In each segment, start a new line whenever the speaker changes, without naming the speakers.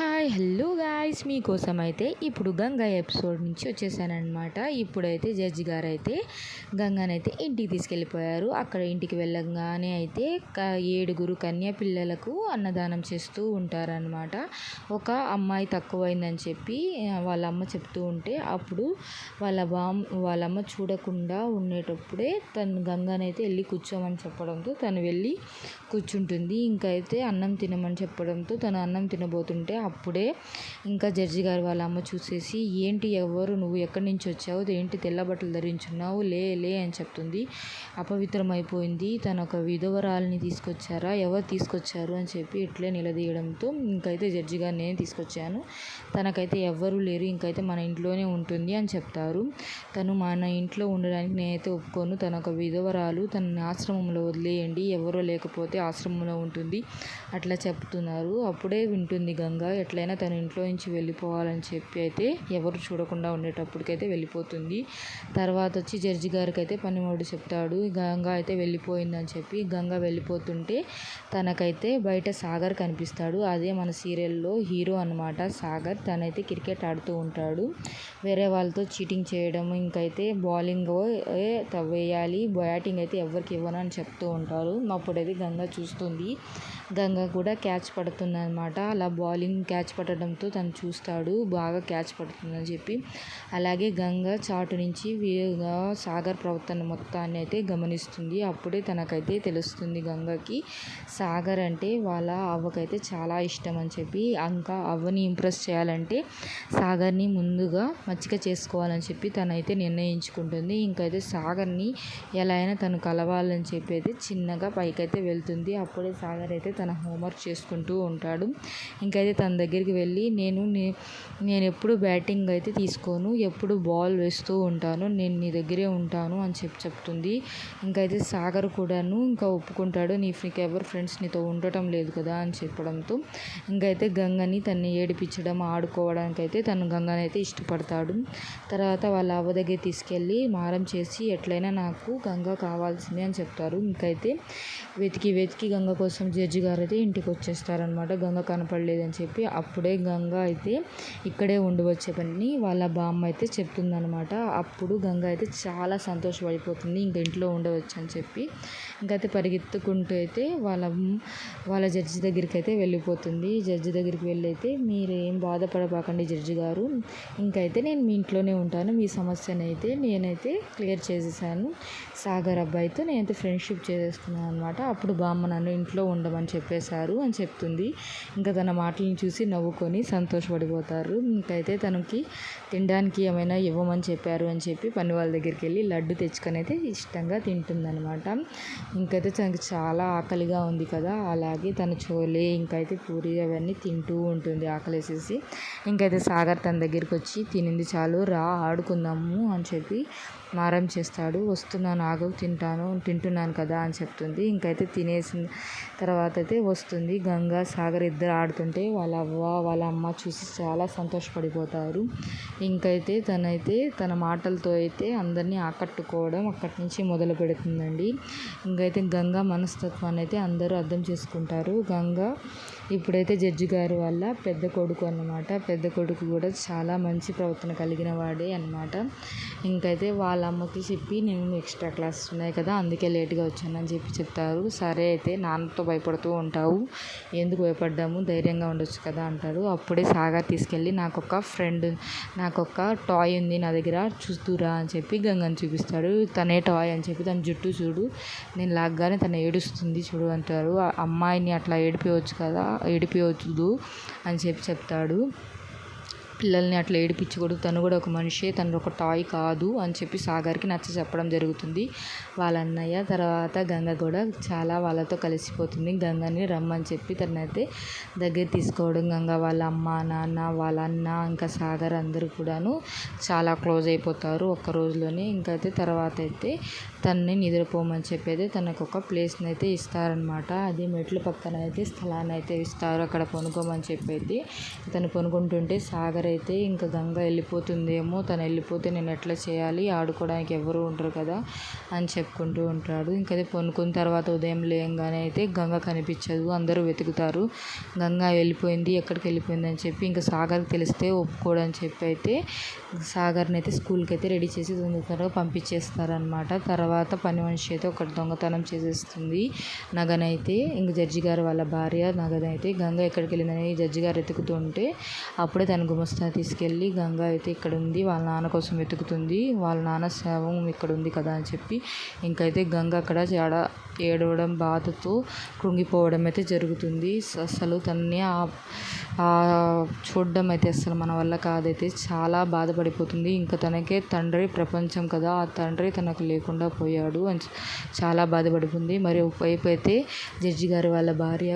Hi hello guys. మీకోసం అయితే ఇప్పుడు గంగా ఎపిసోడ్ నుంచి వచ్చేసానమాట ఇప్పుడైతే జడ్జి గారు అయితే గంగానైతే ఇంటికి తీసుకెళ్ళిపోయారు. అక్కడ ఇంటికి వెళ్ళగానే అయితే క ఏడుగురు కన్యా పిల్లలకు అన్నదానం చేస్తూ ఉంటారనమాట ఒక అమ్మాయి తక్కువైందని చెప్పి వాళ్ళ అమ్మ చెప్తూ ఉంటే అప్పుడు వాళ్ళ బామ్ వాళ్ళమ్మ చూడకుండా ఉండేటప్పుడే తను గంగానైతే వెళ్ళి కూర్చోమని చెప్పడంతో తను వెళ్ళి కూర్చుంటుంది. ఇంకైతే అయితే అన్నం తినమని చెప్పడంతో తను అన్నం తినబోతుంటే అప్పుడే ఇంకా జడ్జి గారు వాళ్ళ అమ్మ చూసేసి ఏంటి ఎవరు? నువ్వు ఎక్కడి నుంచి వచ్చావు? ఏంటి తెల్ల బట్టలు ధరించున్నావు? లే లే అని చెప్తుంది. అపవిత్రం అయిపోయింది తన ఒక విధవరాలని తీసుకొచ్చారా? ఎవరు తీసుకొచ్చారు? అని చెప్పి ఇట్లే నిలదీయడంతో ఇంకైతే జడ్జి గారు నేను తీసుకొచ్చాను. తనకైతే ఎవ్వరూ లేరు. ఇంకైతే మన ఇంట్లోనే ఉంటుంది అని చెప్తారు. తను మన ఇంట్లో ఉండడానికి నేనైతే ఒప్పుకోను. తన ఒక విధవరాలు. తన ఆశ్రమంలో వదిలేయండి. ఎవరో లేకపోతే ఆశ్రమంలో ఉంటుంది అట్లా చెప్తున్నారు. అప్పుడే వింటుంది గంగ ఎట్లయినా తన ఇంట్లో నుంచి వెళ్ళిపోవాలని చెప్పి అయితే ఎవరు చూడకుండా ఉండేటప్పటికైతే వెళ్ళిపోతుంది. తర్వాత వచ్చి జడ్జి గారికి అయితే పనిమోడు చెప్తాడు. గంగ అయితే వెళ్ళిపోయిందని చెప్పి గంగ వెళ్ళిపోతుంటే తనకైతే బయట సాగర్ కనిపిస్తాడు. అదే మన సీరియల్లో హీరో అనమాట సాగర్. తనైతే క్రికెట్ ఆడుతూ ఉంటాడు. వేరే వాళ్ళతో చీటింగ్ చేయడం ఇంకైతే బౌలింగ్ వేయాలి బ్యాటింగ్ అయితే ఎవరికి ఇవ్వను అని చెప్తూ ఉంటారు. అప్పుడైతే గంగ చూస్తుంది. గంగ కూడా క్యాచ్ పడుతుంది అనమాట అలా బౌలింగ్ క్యాచ్ పట్టడంతో తను చూస్తాడు బాగా క్యాచ్ పడుతుందని చెప్పి. అలాగే గంగ చాటు నుంచి వేగంగా సాగర్ ప్రవర్తన మొత్తాన్ని అయితే గమనిస్తుంది. అప్పుడే తనకైతే తెలుస్తుంది గంగకి సాగర్ అంటే వాళ్ళ అవ్వకైతే చాలా ఇష్టం అని చెప్పి. ఇంకా అవ్వని ఇంప్రెస్ చేయాలంటే సాగర్ని ముందుగా మచ్చిక చేసుకోవాలని చెప్పి తనైతే నిర్ణయించుకుంటుంది. ఇంకైతే సాగర్ని ఎలా అయినా తను కలవాలని చెప్పి అయితే చిన్నగా పైకైతే వెళ్తుంది. అప్పుడే సాగర్ అయితే తన హోంవర్క్ చేసుకుంటూ ఉంటాడు. ఇంకైతే తన తన దగ్గరికి వెళ్ళి నేను నేను ఎప్పుడు బ్యాటింగ్ అయితే తీసుకోను ఎప్పుడు బాల్ వేస్తూ ఉంటాను నేను నీ దగ్గరే ఉంటాను అని చెప్పి చెప్తుంది. ఇంకైతే సాగర్ కూడాను ఇంకా ఒప్పుకుంటాడు నీ నీకు ఎవరు ఫ్రెండ్స్ నీతో ఉండటం లేదు కదా అని చెప్పడంతో ఇంకైతే గంగని తన్ని ఏడిపించడం ఆడుకోవడానికి అయితే తను గంగని అయితే ఇష్టపడతాడు. తర్వాత వాళ్ళ అవ్వ దగ్గర తీసుకెళ్ళి మారం చేసి ఎట్లయినా నాకు గంగ కావాల్సిందే అని చెప్తారు. ఇంకైతే వెతికి వెతికి గంగ కోసం జడ్జి గారు అయితే ఇంటికి వచ్చేస్తారనమాట గంగ కనపడలేదని చెప్పి చెప్పి అప్పుడే గంగ అయితే ఇక్కడే ఉండవచ్చే పని వాళ్ళ బామ్మ అయితే చెప్తుందనమాట అప్పుడు గంగ అయితే చాలా సంతోషపడిపోతుంది ఇంకా ఇంట్లో ఉండవచ్చు అని చెప్పి. ఇంకైతే పరిగెత్తుకుంటూ అయితే వాళ్ళ వాళ్ళ జడ్జి దగ్గరికి అయితే వెళ్ళిపోతుంది. జడ్జి దగ్గరికి వెళ్ళైతే మీరేం మీరు ఏం బాధపడబాకండి జడ్జి గారు. ఇంకైతే నేను మీ ఇంట్లోనే ఉంటాను. మీ సమస్యను అయితే నేనైతే క్లియర్ చేసేసాను. సాగర్ అబ్బాయితో నేనైతే ఫ్రెండ్షిప్ చేసేసుకున్నాను అనమాట అప్పుడు బామ్మ నన్ను ఇంట్లో ఉండమని చెప్పేశారు అని చెప్తుంది. ఇంకా తన మాటలను చూసి చూసి నవ్వుకొని సంతోషపడిపోతారు. ఇంకైతే తనకి తినడానికి ఏమైనా ఇవ్వమని చెప్పారు అని చెప్పి పని వాళ్ళ దగ్గరికి వెళ్ళి లడ్డు తెచ్చుకొని అయితే ఇష్టంగా తింటుందనమాట ఇంకైతే తనకి చాలా ఆకలిగా ఉంది కదా అలాగే తన చోలే ఇంకైతే పూరి అవన్నీ తింటూ ఉంటుంది ఆకలేసేసి. ఇంకైతే సాగర్ తన దగ్గరికి వచ్చి తినింది చాలు రా ఆడుకుందాము అని చెప్పి మారం చేస్తాడు. వస్తున్నాను ఆగు తింటాను తింటున్నాను కదా అని చెప్తుంది. ఇంకైతే తినేసిన తర్వాత అయితే వస్తుంది. గంగా సాగర్ ఇద్దరు ఆడుతుంటే వాళ్ళ అవ్వ వాళ్ళ అమ్మ చూసి చాలా సంతోషపడిపోతారు. ఇంకైతే తనైతే తన మాటలతో అయితే అందరినీ ఆకట్టుకోవడం అక్కడి నుంచి మొదలు పెడుతుందండి. ఇంకైతే గంగా మనస్తత్వాన్ని అయితే అందరూ అర్థం చేసుకుంటారు. గంగా ఇప్పుడైతే జడ్జి గారు వల్ల పెద్ద కొడుకు అన్నమాట. పెద్ద కొడుకు కూడా చాలా మంచి ప్రవర్తన కలిగిన వాడే అనమాట ఇంకైతే వాళ్ళ అమ్మకి చెప్పి నేను ఎక్స్ట్రా క్లాసెస్ ఉన్నాయి కదా అందుకే లేట్గా వచ్చానని చెప్పి చెప్తారు. సరే అయితే నాన్నతో భయపడుతూ ఉంటావు. ఎందుకు భయపడ్డాము? ధైర్యంగా ఉండొచ్చు కదా అంటారు. అప్పుడే సాగర్ తీసుకెళ్ళి నాకు ఒక ఫ్రెండ్ నాకు ఒక టాయ్ ఉంది నా దగ్గర చూస్తురా అని చెప్పి గంగని చూపిస్తాడు. తనే టాయ్ అని చెప్పి తన జుట్టు చూడు నేను లాగ్గానే తను ఏడుస్తుంది చూడు అంటారు. అమ్మాయిని అట్లా ఏడిపించవచ్చు కదా ఏడిపించవద్దు అని చెప్పి చెప్తాడు. పిల్లల్ని అట్లా ఏడిపించకూడదు. తను కూడా ఒక మనిషే తను ఒక టాయ్ కాదు అని చెప్పి సాగర్కి నచ్చ చెప్పడం జరుగుతుంది. వాళ్ళ అన్నయ్య తర్వాత గంగ కూడా చాలా వాళ్ళతో కలిసిపోతుంది. గంగని రమ్మని చెప్పి తనైతే దగ్గర తీసుకోవడం. గంగ వాళ్ళ అమ్మ నాన్న వాళ్ళ అన్న ఇంకా సాగర్ అందరూ కూడాను చాలా క్లోజ్ అయిపోతారు ఒక్క రోజులోనే. అయితే తర్వాత అయితే తనని నిద్రపోమని చెప్పి అయితే తనకు ఒక ప్లేస్ని అయితే ఇస్తారనమాట అది మెట్ల పక్కన అయితే స్థలాన్ని అయితే ఇస్తారు. అక్కడ పొనుకోమని చెప్పి అయితే తను పొనుకుంటుంటే సాగర్ అయితే ఇంకా గంగ వెళ్ళిపోతుందేమో తను వెళ్ళిపోతే నేను ఎట్లా చేయాలి ఆడుకోవడానికి ఎవరు ఉండరు కదా అని చెప్పుకుంటూ ఉంటాడు. ఇంకా అది పొనుకున్న తర్వాత ఉదయం లేయంగానే అయితే గంగ కనిపించదు అందరూ వెతుకుతారు. గంగ వెళ్ళిపోయింది ఎక్కడికి వెళ్ళిపోయింది అని చెప్పి ఇంకా సాగర్కి తెలిస్తే ఒప్పుకోడని చెప్పి అయితే సాగర్ని అయితే స్కూల్కి అయితే రెడీ చేసి తొందరగా పంపించేస్తారనమాట తర్వాత పని మనిషి అయితే ఒకటి దొంగతనం చేసేస్తుంది. నగనైతే ఇంక జడ్జి గారు వాళ్ళ భార్య నగనైతే గంగ ఎక్కడికి వెళ్ళిందని జడ్జి గారు వెతుకుతుంటే అప్పుడే తన గుమస్తా తీసుకెళ్ళి గంగ అయితే ఇక్కడ ఉంది వాళ్ళ నాన్న కోసం వెతుకుతుంది. వాళ్ళ నాన్న శవం ఇక్కడ ఉంది కదా అని చెప్పి ఇంకైతే గంగ అక్కడ చాడ ఏడవడం బాధతో కృంగిపోవడం అయితే జరుగుతుంది. అసలు తనని చూడడం అయితే అసలు మన వల్ల కాదైతే చాలా బాధపడిపోతుంది. ఇంకా తనకే తండ్రి ప్రపంచం కదా ఆ తండ్రి తనకు లేకుండా పోయాడు అని చాలా బాధపడిపోతుంది మరి ఒకవైపు అయితే జడ్జి గారి వాళ్ళ భార్య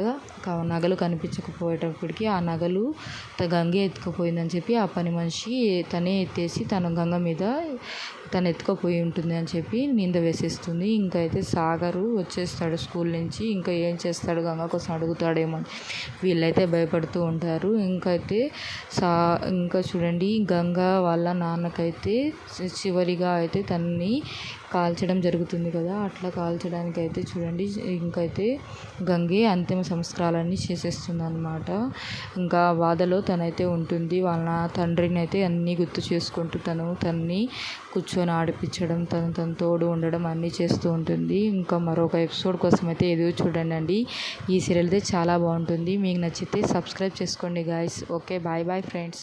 నగలు కనిపించకపోయేటప్పటికి ఆ నగలు గంగే ఎత్తుకుపోయిందని చెప్పి ఆ పని మనిషి తనే ఎత్తేసి తన గంగ మీద తను ఎత్తుకుపోయి ఉంటుంది అని చెప్పి నింద వేసేస్తుంది. ఇంకా అయితే సాగరు వచ్చేస్తాడు స్కూల్ నుంచి. ఇంకా ఏం చేస్తాడు? గంగ కోసం అడుగుతాడేమో వీళ్ళైతే భయపడుతూ ఉంటారు. ఇంకా అయితే సా ఇంకా చూడండి గంగ వాళ్ళ నాన్నకైతే చివరిగా అయితే తనని కాల్చడం జరుగుతుంది కదా. అట్లా కాల్చడానికి అయితే చూడండి ఇంకైతే గంగే అంతిమ సంస్కారాలన్నీ చేసేస్తుంది అనమాట ఇంకా బాధలో తనైతే ఉంటుంది. వాళ్ళ తండ్రిని అయితే అన్నీ గుర్తు చేసుకుంటూ తను తన్ని కూర్చొని తను ఆడిపించడం తను తన తోడు ఉండడం అన్నీ చేస్తూ ఉంటుంది. ఇంకా మరొక ఎపిసోడ్ కోసం అయితే ఎదురు చూడండి అండి. ఈ సీరియల్ అయితే చాలా బాగుంటుంది. మీకు నచ్చితే సబ్స్క్రైబ్ చేసుకోండి guys okay bye bye friends